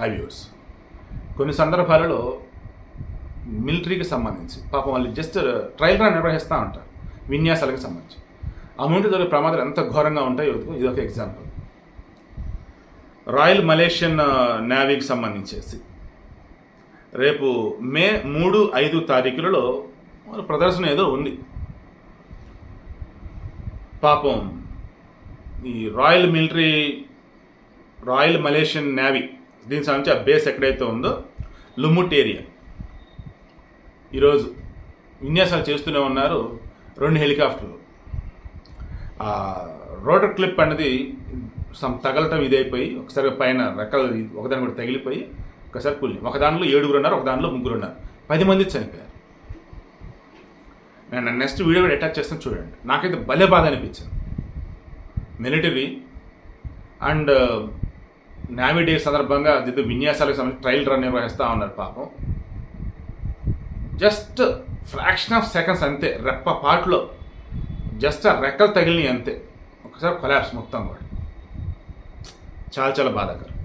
High viewers కొన్ని సందర్భాలలో మిలిటరీకి సంబంధించి పాపం వాళ్ళు జస్ట్ ట్రయల్ uh, రన్ నిర్వహిస్తూ ఉంటారు విన్యాసాలకు సంబంధించి. ఆ దొరికే ప్రమాదాలు ఎంత ఘోరంగా ఉంటాయో ఇది ఒక ఎగ్జాంపుల్ రాయల్ మలేషియన్ నేవీకి సంబంధించేసి రేపు మే మూడు ఐదు తారీఖులలో ప్రదర్శన ఏదో ఉంది. పాపం ఈ royal military royal Malaysian navy దీనికి సంబంధించి ఆ బేస్ ఎక్కడైతే ఉందో లుముట్ ఏరియా. ఈరోజు విన్యాసాలు చేస్తూనే ఉన్నారు రెండు హెలికాప్టర్లు. రోటర్ క్లిప్ అనేది సమ్ తగలటం ఇదైపోయి ఒకసారి పైన రెక్కలు ఒకదాని కూడా తగిలిపోయి ఒకసారి కూలి ఒక దాంట్లో ఏడుగురు ఉన్నారు ఒక దానిలో ముగ్గురు ఉన్నారు. పది మంది చనిపోయారు. నేను నెక్స్ట్ వీడియో కూడా అటాచ్ చేస్తాను చూడండి. నాకైతే భలే బాధ అనిపించింది. మిలిటరీ అండ్ నావీ డే సందర్భంగా దిద్దు విన్యాసాలకు సంబంధించి ట్రయల్ రన్ నిర్వహిస్తూ ఉన్నారు పాపం. జస్ట్ ఫ్రాక్షన్ ఆఫ్ సెకండ్స్ అంతే రెప్ప పాటలో. జస్ట్ ఆ రెక్కలు తగిలినాయి అంతే. ఒకసారి కొలాబ్స్ మొత్తం కూడా. చాలా చాలా బాధాకరం.